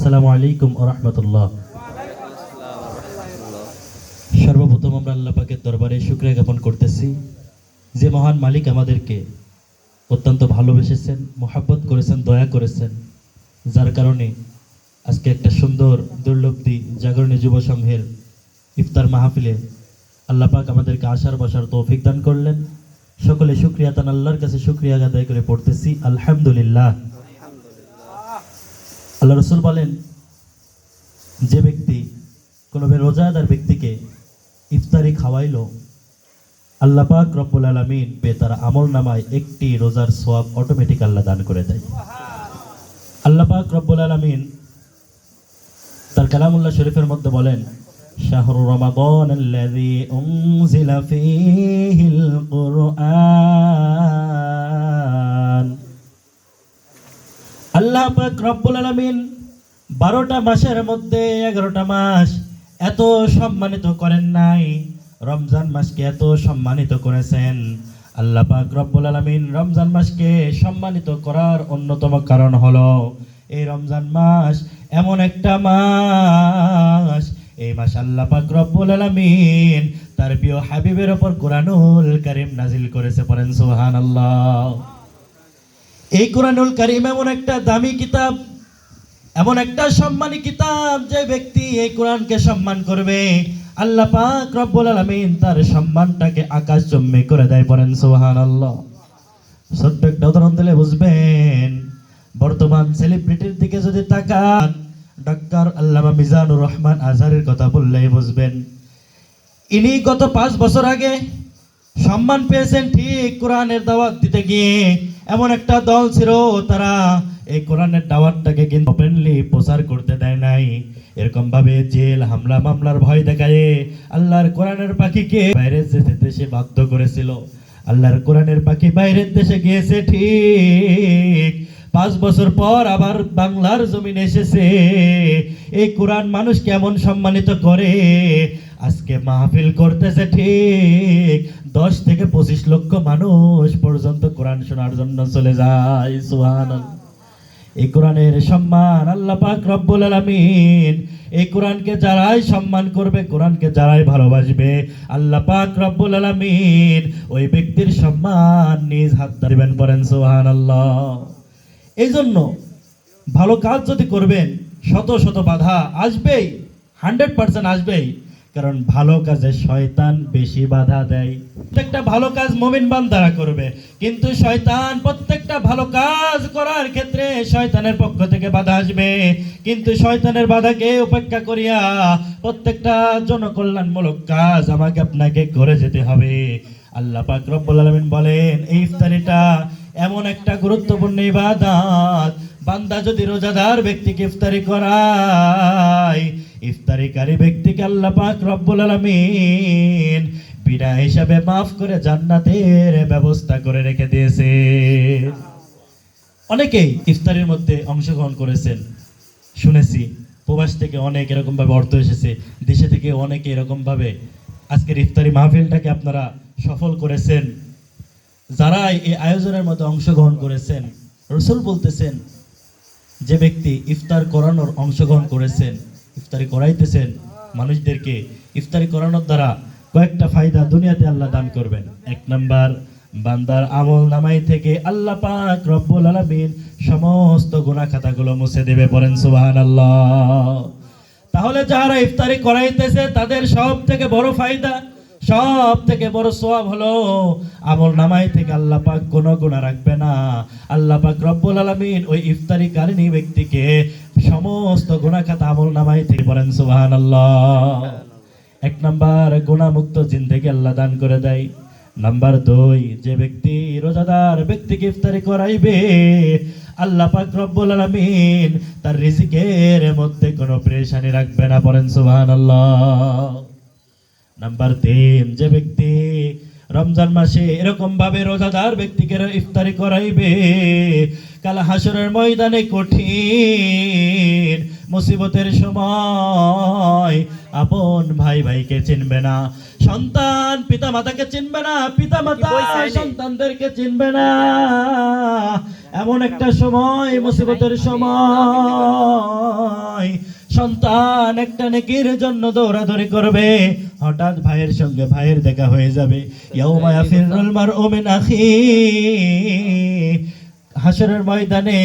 আসসালামু আলাইকুম রহমতুল্লাহ। সর্বপ্রথম আমরা আল্লাহ পাকের দরবারে শুক্রিয়া জ্ঞাপন করতেছি। যে মহান মালিক আমাদেরকে অত্যন্ত ভালোবেসেছেন, মোহাব্বত করেছেন, দয়া করেছেন, যার কারণে আজকে একটা সুন্দর, দুর্লভদি, জাগরণী যুব সংঘের ইফতার মাহফিলে আল্লাহ পাক আমাদেরকে আসার বসার তৌফিক দান করলেন। সকলে শুক্রিয়া তান আল্লাহর কাছে শুক্রিয়া আদায় করে পড়তেছি। আলহামদুলিল্লাহ। আল্লাহ রসুল বলেন, যে ব্যক্তি কোনো রোজাদার ব্যক্তিকে ইফতারি খাওয়াইলো, আল্লাহ পাক রব্বুল আলমিন বে তার আমল নামায় একটি রোজার সোয়াব অটোমেটিক আল্লাহ দান করে দেয়। আল্লাহ পাক রব্বুল আলমিন তার কালামুল্লাহ শরীফের মধ্যে বলেন, শাহর রমাদান আল্লাযী উনজিলা ফীহিল কুরআন। আল্লাহ পাক রব্বুল আলামিন বারোটা মাসের মধ্যে এগারোটা মাস এত সম্মানিত করেন নাই। রমজান মাসকে এত সম্মানিত করেছেন। আল্লাহ পাক রব্বুল আলামিন রমজান মাসকে সম্মানিত করার অন্যতম কারণ হলো, এই রমজান মাস এমন একটা মাস, এই মাস আল্লাহ পাক রব্বুল আলামিন তার প্রিয় হাবিবের ওপর কোরআনুল কারীম নাজিল করেছে পড়েন সুবহানাল্লাহ। এই কোরআনুল কারিম এমন একটা দামি কিতাব, এমন একটা সম্মানী কিতাব যে ব্যক্তি এই কোরআনকে সম্মান করবে। আল্লাহ পাক রব্বুল আলামিন তার সম্মানটাকে আকাশ জম্মে করে দেয়, পড়েন সুবহানাল্লাহ। ছোট্ট একটা উদাহরণ দিলে বুঝবেন, বর্তমান সেলিব্রিটির দিকে যদি তাকান ডক্টর আল্লামা মিজানুর রহমান আজহারের কথা বললেই বুঝবেন। ইনি গত পাঁচ বছর আগে সম্মান পেয়েছেন ঠিক কোরআনের দাওয়াত দিতে গিয়ে। এমন একটা দল ছিল, তারা এই কোরআনের দাওয়াতটাকে কিন্তু ওপেনলি প্রচার করতে দেয় নাই। এরকম ভাবে জেল, হামলা, মামলার ভয় দেখায় আল্লাহর কোরআনের পাখিকে বাইরে যেতে দেশে বাধ্য করেছিল। আল্লাহর কোরআনের পাখি বাইরের দেশে গিয়েছে ঠিক পাঁচ বছর পর আবার বাংলার জমিন এসেছে। এই কোরআন মানুষ কেমন সম্মানিত করে? আজকে মাহফিল করতেছে ঠিক দশ থেকে পঁচিশ লক্ষ মানুষ পর্যন্ত কোরআন শোনার জন্য চলে যায় সুহান এই কোরআনের সম্মান আল্লাহ পাক রব্বুল আলামিন, এই কোরআনকে যারাই সম্মান করবে, কোরআনকে যারাই ভালোবাসবে, আল্লাহ পাক রব্বুল আলামিন ওই ব্যক্তির সম্মান নিজ হাত দিবেন পড়েন, সুবহানাল্লাহ। এই জন্য ভালো কাজ যদি করবেন, শত শত বাধা আসবেই, হান্ড্রেড পার্সেন্ট আসবেই, কারণ ভালো কাজে শয়তান বেশি বাধা দেয়। প্রত্যেকটা ভালো কাজ মোমিন বান্দারা করবে, কিন্তু শয়তান প্রত্যেকটা ভালো কাজ করার ক্ষেত্রে শয়তানের পক্ষ থেকে বাধা আসবে। কিন্তু শয়তানের বাধাকে উপেক্ষা করিয়া প্রত্যেকটা জনকল্যাণমূলক কাজ আমাকে আপনাকে করে যেতে হবে। আল্লাহ পাক রব্বুল আলামিন বলেন, এই ইফতারিটা এমন একটা গুরুত্বপূর্ণ ইবাদত। বান্দা যদি রোজাদার ব্যক্তিকে ইফতারি করায়, ইফতারিকারী ব্যক্তিকে আল্লাহ পাক রব্বুল আলামিন বিনা হিসাবে মাফ করে জান্নাতের ব্যবস্থা করে রেখে দিয়েছে। অনেকেই ইফতারির মধ্যে অংশগ্রহণ করেছেন। শুনেছি, প্রবাস থেকে অনেক এরকম ভাবে অর্থ এসেছে। দেশে থেকে অনেকে এরকম ভাবে আজকের ইফতারি মাহফিলটাকে আপনারা সফল করেছেন। যারা এই আয়োজনের মধ্যে অংশগ্রহণ করেছেন, রসুল বলতেছেন, যে ব্যক্তি ইফতার করানোর অংশগ্রহণ করেছেন, ইফতারি করাইতেছেন, মানুষদেরকে ইফতারি করানোর দ্বারা কয়েকটা ফায়দা দুনিয়াতে আল্লাহ দান করবেন। এক নাম্বার, বান্দার আমল নামাই থেকে আল্লাহ পাক রব্বুল আলামিন সমস্ত গুনাহ খাতাগুলো মুছে দেবে বলেন সুবহানাল্লাহ। তাহলে যারা ইফতারি করাইতেছে, তাদের সব থেকে বড় ফায়দা সব থেকে বড় সোয়াব হলো আমল নামাই থেকে আল্লাহ পাক কোনো গুণা রাখবে না। আল্লাহ পাক রব্বুল আলামিন ওই ইফতারি কারিনী ব্যক্তিকে সমস্ত গুণা খাতা আমল নামাই থেকে বলেন, সুবহানাল্লাহ। এক নাম্বার গুণামুক্ত জিন্দেগি আল্লাহ দান করে দেয়। নাম্বার দুই, যে ব্যক্তি রোজাদার ব্যক্তিকে ইফতারি করাইবে, আল্লাহ পাক রব্বুল আলামিন তার রিজিকের মধ্যে কোনো পরেশানি রাখবে না, বলেন, সুবহানাল্লাহ। নাম্বার তিন যে ব্যক্তি রমজান মাসে এরকম ভাবে রোজাদার ব্যক্তিকে ইফতারি করাইবে কাল হাসরের ময়দানে কঠিন মুসিবতের সময় আপন ভাই ভাইকে চিনবে না সন্তান পিতা মাতাকে চিনবে না পিতা মাতা সন্তানদেরকে চিনবে না। এমন একটা সময় মুসিবতের সময় সন্তান একটা নেকির জন্য দৌড়াদৌড়ি করবে হঠাৎ ভাইয়ের সঙ্গে ভাইয়ের দেখা হয়ে যাবে। হাসরের ময়দানে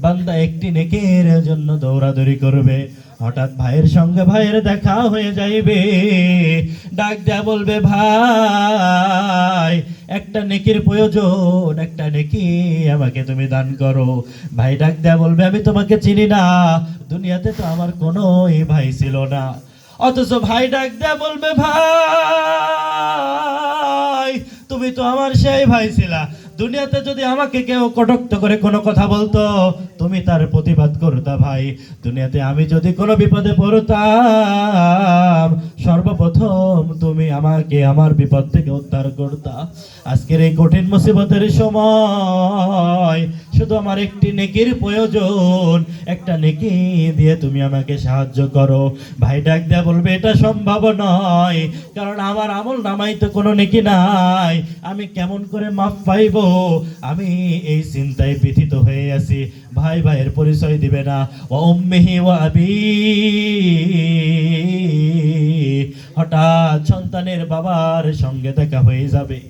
বান্দা একটি নেকের জন্য দৌড়াদৌড়ি করবে। হঠাৎ ভাইয়ের সঙ্গে ভাইয়ের দেখা হয়ে যাইবে। ডাক দেয়া বলবে, ভাই, একটা নেকির প্রয়োজন, একটা নেকি আমাকে তুমি দান করো। ভাই ডাক দেয়া বলবে, আমি তোমাকে চিনি না। দুনিয়াতে তো আমার কোনো ভাই ছিল না। অথচ ভাই ডাক দেয়া বলবে ভাই তুমি তো আমার সেই ভাই ছিলা। দুনিয়াতে যদি আমাকে কেউ কটক্ত করে কোনো কথা বলতো, তুমি তার প্রতিবাদ করতা ভাই। দুনিয়াতে আমি যদি কোনো বিপদে পড়তাম, সর্বপ্রথম তুমি আমাকে আমার বিপদ থেকে উদ্ধার করতা। আজকের এই কঠিন মুসিবতের সময় শুধু আমার একটি নেকির প্রয়োজন, একটা নেকি দিয়ে তুমি আমাকে সাহায্য করো। ভাই, ডাক দেয়া বলবে, এটা সম্ভব নয়, কারণ আমার আমল নামাই তো কোনো নেকি নাই। আমি কেমন করে মাফ পাইবো? আমি এই চিন্তায় ব্যথিত হয়ে আছি। ভাই ভাইয়ের পরিচয় দিবে না। ও ও আবি। হঠাৎ সন্তানের বাবার সঙ্গে দেখা হয়ে যাবে।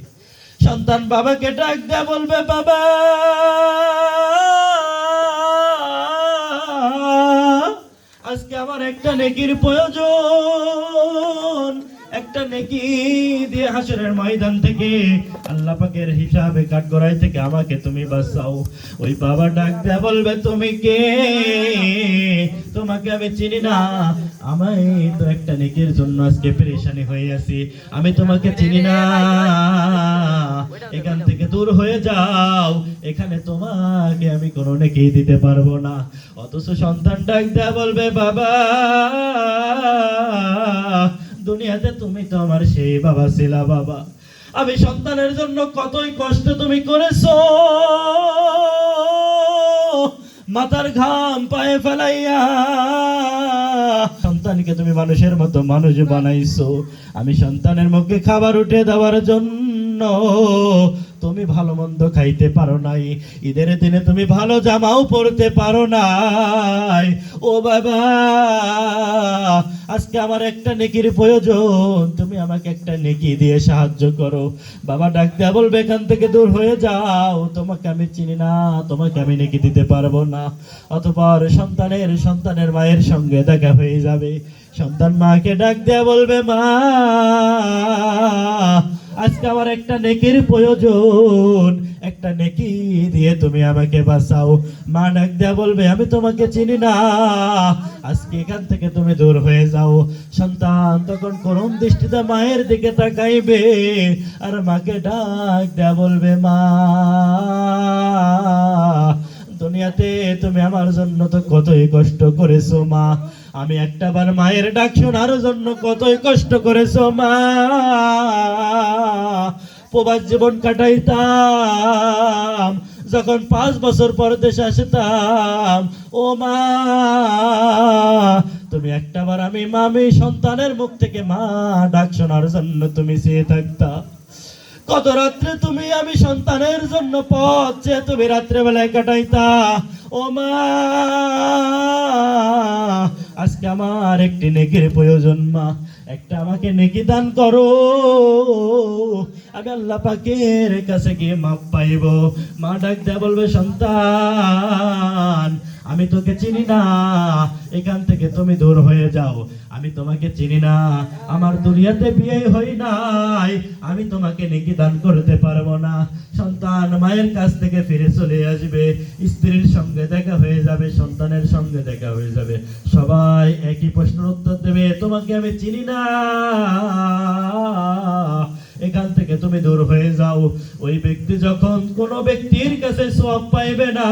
সন্তান বাবাকে ডাক দেয়া বলবে, বাবা! আজকে আমার একটা নেকির প্রয়োজন। একটা নেকি দিয়ে হাসরের ময়দান থেকে আল্লাহ পাকের হিসাবে কাঠগড়াই থেকে আমাকে তুমি বাঁচাও। ওই বাবা ডাক দেয়া বলবে, তুমি কে? তোমাকে আমি চিনি না। আমি তো একটা নেকির জন্য আজকে পেরেশানি হয়ে আছি। আমি তোমাকে চিনি না। এখান থেকে দূর হয়ে যাও। এখানে তোমাকে আমি কোনো নেকি দিতে পারব না। অথচ সন্তান ডাক দেয়া বলবে, বাবা দুনিয়াতে তুমি তো আমার সেই বাবা ছিলা বাবা। আমি সন্তানের জন্য কতই কষ্ট তুমি করেছ? মাথার ঘাম পায়ে ফেলাইয়া সন্তানকে তুমি মানুষের মতো মানুষ বানাইছো। আমি সন্তানের মুখে খাবার উঠে দেওয়ার জন্য তুমি ভালো মন্দ খাইতে পারো নাই। ঈদের দিনে তুমি ভালো জামাও পরতে পারো নাই। ও বাবা, আজকে আমার একটা নেকির প্রয়োজন। তুমি আমাকে একটা নেকি দিয়ে সাহায্য করো। বাবা ডাক বলবে, এখান থেকে দূর হয়ে যাও। তোমাকে আমি চিনি না, তোমাকে আমি নেকি দিতে পারব না। অতপর সন্তানের সন্তানের মায়ের সঙ্গে দেখা হয়ে যাবে। সন্তান মাকে ডাক দেয়া বলবে, মা আজকে আমার একটা নেকির প্রয়োজন। একটা নেকি দিয়ে তুমি আমাকে বাঁচাও। মা ডাক দেয়া বলবে, আমি তোমাকে চিনি না। আজকে এখান থেকে তুমি দূর হয়ে যাও। সন্তান তখন করুণ দৃষ্টিতে মায়ের দিকে তাকাইবে আর মাকে ডাক দেয়া বলবে, মা দুনিয়াতে তুমি আমার জন্য তো কতই কষ্ট করেছ মা। আমি একটাবার মায়ের ডাক শোনার জন্য কতই কষ্ট করেছ মা। প্রবাস জীবন কাটাইতাম, যখন পাঁচ বছর পর দেশে আসতাম, ও মা, তুমি একটাবার আমি মামি সন্তানের মুখ থেকে মা ডাক শোনার জন্য তুমি চেয়ে থাকতা। কত রাত্রে তুমি আমি সন্তানের জন্য পথ যে তুমি রাত্রে বেলায় কাটাইতা? ও মা, আজকে আমার একটি নেকির প্রয়োজন মা। একটা আমাকে নেকি দান করো। আমি আল্লাহ পাকের কাছে গিয়ে মাপ পাইব। মা ডাক দেয়া বলবে, সন্তান আমি তোকে চিনি না, এখান থেকে তুমি দূর হয়ে যাও। আমি তোমাকে চিনি না, আমার দুনিয়াতে বিয়ে হই নাই। আমি তোমাকে নেকি দান করতে পারব না। সন্তান মায়ের কাছ থেকে ফিরে চলে আসবে। স্ত্রীর সঙ্গে দেখা হয়ে যাবে, সন্তানের সঙ্গে দেখা হয়ে যাবে। সবাই একই প্রশ্নের উত্তর দেবে, তোমাকে আমি চিনি না। এখান থেকে তুমি দূর হয়ে যাও। ওই ব্যক্তি যখন কোন ব্যক্তির কাছে সব পাইবে না,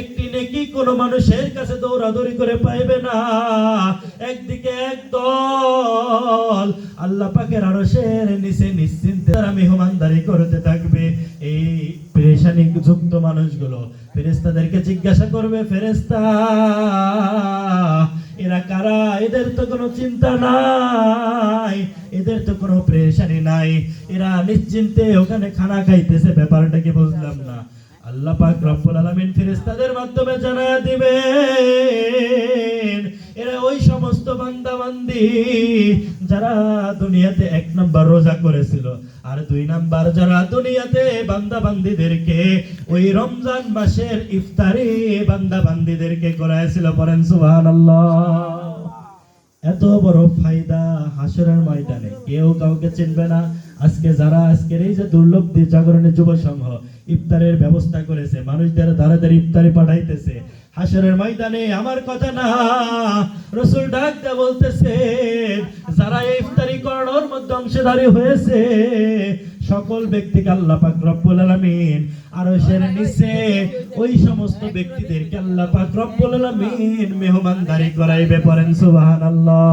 একটি নেকি কোন মানুষের কাছে দৌড়াদৌড়ি করে পাইবে না, একদিকে একদল আল্লাহ পাকের আরশের নিচে নিশ্চিন্তে তারা মেহমানদারি করতে থাকবে। এই পেরেশানি যুক্ত মানুষগুলো ফেরেস্তাদেরকে জিজ্ঞাসা করবে ফেরেস্তা এরা কারা? এদের তো কোনো চিন্তা নাই, এদের তো কোনো প্রেশানি নাই। এরা নিশ্চিন্তে ওখানে খানা খাইতেছে, ব্যাপারটা কি বুঝলাম না। আল্লাহ পাক রব্বুল আলামিন ফেরেশতাদের মাধ্যমে জানা দিবে এরা ওই সমস্ত বান্দাবান্দি যারা দুনিয়াতে এক নম্বর রোজা করেছিল, আর দুই নাম্বার যারা দুনিয়াতে বান্দা বান্দিদেরকে ওই রমজান মাসের ইফতারি বান্দা বান্দিদেরকে করাইছিল, পড়েন সুহান এত বড় ফায়দা হাসরের ময়দানে, কেউ কাউকে চিনবে না। আজকে যারা আজকের এই যে দুর্লভদের জাগরণের যুব সংঘ ইফতারের ব্যবস্থা করেছে, মানুষদের দ্বারা ইফতারি পাঠাইতেছে। হাসরের ময়দানে আমার কথা না, রসুল ডাক দিয়ে বলতেছে, যারা ইফতারি করানোর মধ্যে অংশীদারি হয়েছে, সকল ব্যক্তিকে আল্লাহ পাক রব্বুল আলামিন আরশের নিচে ওই সমস্ত ব্যক্তিদেরকে আল্লাহ পাক রব্বুল আলামিন মেহমানদারি করাইবে পড়েন সুবহানাল্লাহ।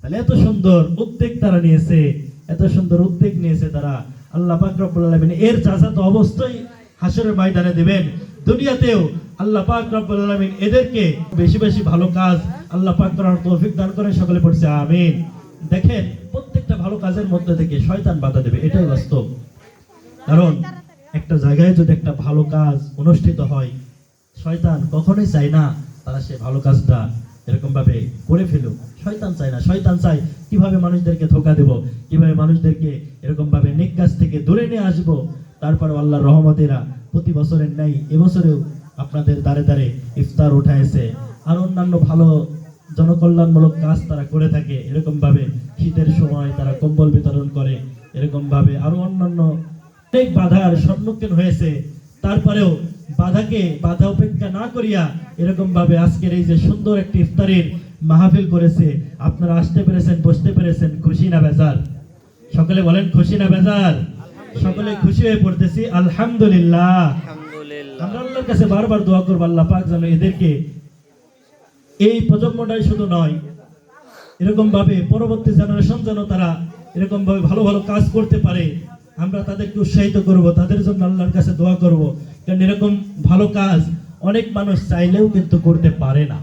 তাহলে এত সুন্দর উদ্যোগ তারা নিয়েছে। এত সুন্দর উদ্যোগ নিয়েছে তারা। আল্লাহ পাক এর চাচা তো অবশ্যই হাসরের ময়দানে দিবেন। দুনিয়াতেও আল্লাহ পাক এদেরকে বেশি বেশি ভালো কাজ আল্লাহ পাক করার তৌফিক দান করে সকলে পড়ছে আমিন। দেখেন, প্রত্যেকটা ভালো কাজের মধ্যে থেকে শয়তান বাধা দেবে, এটাই বাস্তব। কারণ একটা জায়গায় যদি একটা ভালো কাজ অনুষ্ঠিত হয়, শয়তান কখনোই চায় না তারা সে ভালো কাজটা এরকম ভাবে করে ফেলুক। শয়তান চায় না, শয়তান চায় কীভাবে মানুষদেরকে ধোকা দেব, কীভাবে মানুষদেরকে এরকম ভাবে নেক কাজ থেকে দূরে নিয়ে আসব। তারপর আল্লাহর রহমতেরা প্রতি বছরের ন্যায় এবছরেও আপনাদের দাঁড়ে দাঁড়ে ইফতার উঠাইছে। আর অন্যান্য ভালো জনকল্যাণমূলক কাজ তারা করে থাকে এরকম ভাবে শীতের সময় তারা কম্বল বিতরণ করে এরকম ভাবে আরও অন্যান্য অনেক বাধার সম্মুখীন হয়েছে। তারপরেও বাধাকে বাধা উপেক্ষা না করিয়া এরকম ভাবে আজকের এই যে সুন্দর একটি ইফতারির মাহফিল করেছে আপনারা আসতে পেরেছেন বসতে পেরেছেন খুশি না বেজার? সকলে বলেন খুশি না বেজার? সকলে খুশি হয়ে পড়তেছি আলহামদুলিল্লাহ। আলহামদুলিল্লাহ। আমরা আল্লাহর কাছে বারবার দোয়া করব আল্লাহ পাক যেন এদেরকে এই প্রজন্মটাই শুধু নয় এরকম ভাবে পরবর্তী জেনারেশন যেন তারা এরকম ভাবে ভালো ভালো কাজ করতে পারে আমরা তাদেরকে উৎসাহিত করব, তাদের জন্য আল্লাহর কাছে দোয়া করব। কারণ এরকম ভালো কাজ অনেক মানুষ চাইলেও কিন্তু করতে পারে না।